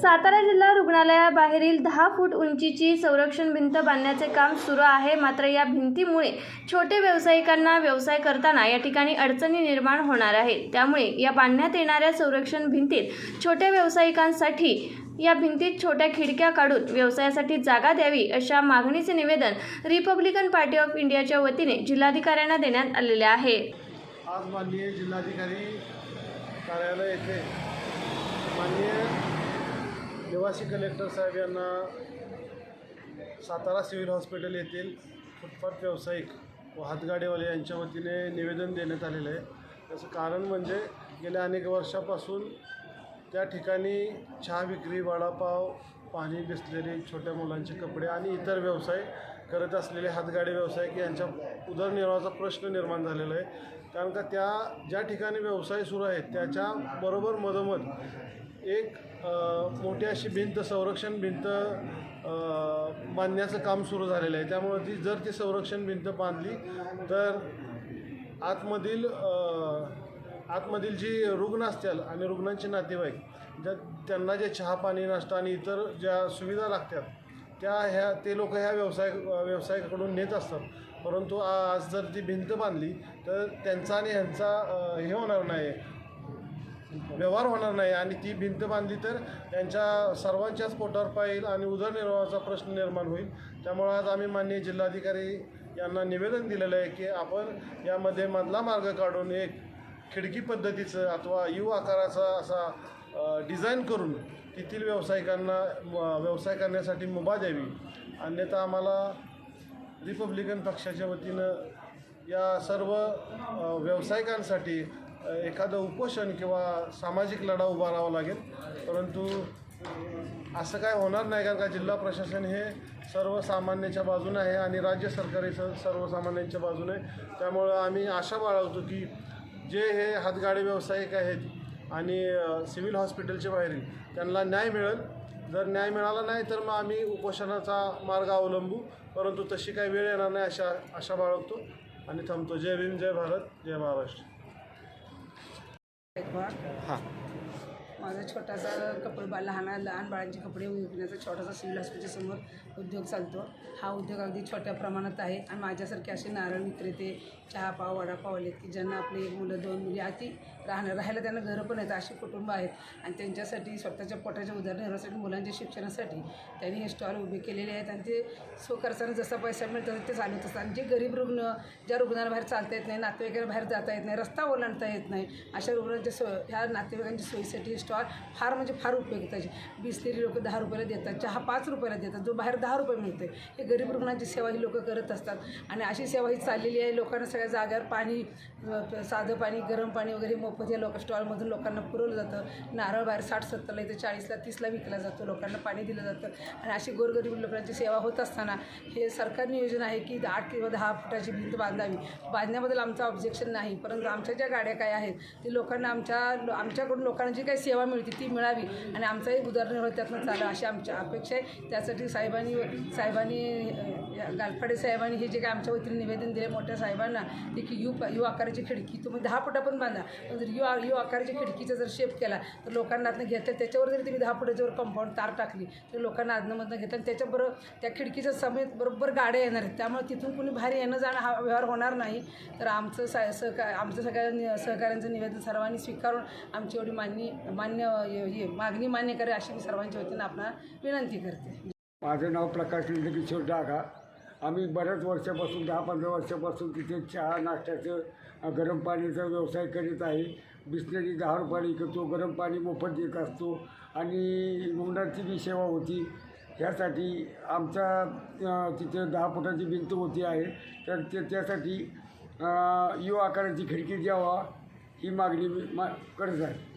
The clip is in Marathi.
सातारा जिल्हा रुग्णालयाबाहेरील दहा फूट उंचीची संरक्षण भिंत बांधण्याचे काम सुरू आहे. मात्र या भिंतीमुळे छोटे व्यावसायिकांना व्यवसाय करताना या ठिकाणी अडचणी निर्माण होणार आहेत. त्यामुळे या बांधण्यात येणाऱ्या संरक्षण भिंतीत छोट्या व्यावसायिकांसाठी या भिंतीत छोट्या खिडक्या काढून व्यवसायासाठी जागा द्यावी अशा मागणीचे निवेदन रिपब्लिकन पार्टी ऑफ इंडियाच्या वतीने जिल्हाधिकाऱ्यांना देण्यात आलेले आहे. आज माननीय जिल्हाधिकारी कार्यालय येथे माननीय निवासी कलेक्टर साहेब यांना सातारा सिव्हिल हॉस्पिटल येथील फुटपाथ व्यावसायिक व हातगाडेवाले यांच्या वतीने निवेदन देण्यात आलेलं आहे. त्याचं कारण म्हणजे गेल्या अनेक वर्षापासून त्या ठिकाणी चहा विक्री वडापाव पाणी बिसलेरी छोट्या मुलांचे कपडे आणि इतर व्यवसाय करत असलेले हातगाडी व्यावसायिक यांच्या उदरनिर्वाहाचा प्रश्न निर्माण झालेला आहे. कारण का त्या ज्या ठिकाणी व्यवसाय सुरू आहेत त्याच्या बरोबर मधोमध एक मोठी अशी भिंत संरक्षण भिंत बांधण्याचं काम सुरू झालेलं आहे. त्यामुळे ती जर ती संरक्षण भिंत बांधली तर आतमधील आतमधील जी रुग्ण असतील आणि रुग्णांचे नातेवाईक ज्या त्यांना जे चहा पाणी नाश्ता आणि इतर ज्या सुविधा लागतात त्या ह्या ते लोक ह्या व्यवसाय व्यवसायाकडून नेत असतात. परंतु आज जर ती भिंत बांधली तर त्यांचा आणि ह्यांचा हे होणार नाही. व्यवहार होणार नाही. आणि ती भिंत बांधली तर त्यांच्या सर्वांच्याच पोटावर पाहिल आणि उदरनिर्वाहाचा प्रश्न निर्माण होईल. त्यामुळे आज आम्ही माननीय जिल्हाधिकारी यांना निवेदन दिलेलं आहे की आपण यामध्ये मधला मार्ग काढून एक खिडकी पद्धतीचं अथवा यू आकाराचा असा डिझाईन करून तेथील व्यावसायिकांना म- व्यवसाय करण्यासाठी मुभा द्यावी. अन्यथा आम्हाला रिपब्लिकन पक्षाच्या वतीनं या सर्व व्यावसायिकांसाठी एखादं उपोषण किंवा सामाजिक लढा उभारावा लागेल. परंतु असं काय होणार नाही कारण का जिल्हा प्रशासन हे सर्वसामान्याच्या बाजूने आहे आणि राज्य सरकारी स सर्वसामान्यांच्या बाजूने आहे. त्यामुळं आम्ही आशा बाळगतो की जे हे हातगाडे व्यावसायिक आहेत आणि सिव्हिल हॉस्पिटलच्या बाहेरील त्यांना न्याय मिळेल. जर न्याय मिळाला नाही तर मग आम्ही उपोषणाचा मार्ग अवलंबू. परंतु तशी काही वेळ येणार नाही अशा आशा बाळगतो. आणि थांबतो. जय भीम जय भारत जय महाराष्ट्र. हां. माझा छोटासा कपडे बा लहान लहान बाळांचे कपडे विकण्याचा छोटासा सिव्हिल हॉस्पिटलसमोर समोर उद्योग चालतो. हा उद्योग अगदी छोट्या प्रमाणात आहे आणि माझ्यासारखे असे नारळ विक्रेते चहा पाव वडापाव आलेत की ज्यांना आपली एक मुलं दोन मुली अति राहणं राहायला त्यांना घरं पण आहेत अशी कुटुंब आहेत. आणि त्यांच्यासाठी स्वतःच्या पोटाच्या उदाहरणासाठी मुलांच्या शिक्षणासाठी त्यांनी हे स्टॉल उभे केलेले आहेत. आणि ते स्वखर्चाने जसा पैसा मिळतो ते चालवत असतात आणि जे गरीब रुग्ण ज्या रुग्णाला बाहेर चालता येत नाही नातेवाईकाला बाहेर जाता येत नाही रस्ता ओलांडता येत नाही अशा रुग्णांच्या सोय ह्या नातेवाईकांच्या सोयीसाठी स्टॉल फार म्हणजे फार उपयोगी त्याची. बिसलेली लोक दहा रुपयाला देतात चहा पाच रुपयाला देतात जो बाहेर दहा रुपये मिळते हे गरीब रुग्णांची सेवा ही लोक करत असतात. आणि अशी सेवा ही चाललेली आहे लोकांना सगळ्या जाग्यावर पाणी साधं पाणी गरम पाणी वगैरे मोफत या लोक स्टॉलमधून लोकांना पुरवलं जातं. नारळ बाहेर साठ सत्तरला इथं चाळीसला तीसला विकला जातो लोकांना पाणी दिलं जातं. आणि अशी गोरगरीब लोकांची सेवा होत असताना हे सरकार नियोजन आहे की आठ किंवा दहा फुटाची भिंत बांधावी. बांधण्याबद्दल आमचं ऑब्जेक्शन नाही परंतु आमच्या ज्या गाड्या काय आहेत ते लोकांना आमच्या आमच्याकडून लोकांना जी काही सेवा मिळते ती मिळावी. आणि आमचाही उदरनिर्वाह त्यातनं चालू अशी आमची अपेक्षा आहे. त्यासाठी साहेबांनी साहेबांनी गालफाडे साहेबांनी हे जे काय आमच्या वतीने निवेदन दिले मोठ्या साहेबांना ते की यू यू आकाराची खिडकी तुम्ही दहा फुटा पण बांधा. पण जर यू यू आकाराच्या खिडकीचा जर शेप केला तर लोकांना आतनं घेतलं त्याच्यावर जरी तुम्ही दहा फुटाच्यावर कंपाऊंड तार टाकली तर लोकांना आदनमधनं घेतलं आणि त्याच्याबरोबर त्या खिडकीच्या समेत बरोबर गाड्या येणार आहेत. त्यामुळे तिथून कुणी बाहेर येणं जाणं हा व्यवहार होणार नाही. तर आमचं सा सहकार आमचं सगळ्या सहकाऱ्यांचं निवेदन सर्वांनी स्वीकारून आमची एवढी मान्य मान्य हे मागणी मान्य करे अशी मी सर्वांच्या वतीनं आपणा विनंती करते. माझं नाव प्रकाश किशोर डागा. आम्ही बऱ्याच वर्षापासून दहा पंधरा वर्षापासून तिथे चहा नाश्त्याचं गरम पाण्याचा व्यवसाय करीत आहे. बिसलेरी दहा रुपयाला विकतो गरम पाणी मोफत देत असतो. आणि रुग्णांची बी सेवा होती. ह्यासाठी आमचा तिथे दहा फुटाची भिंत होती आहे. तर ते त्यासाठी अ, यू आकाराची खिडकी द्यावा ही मागणी मी मा करत आहे.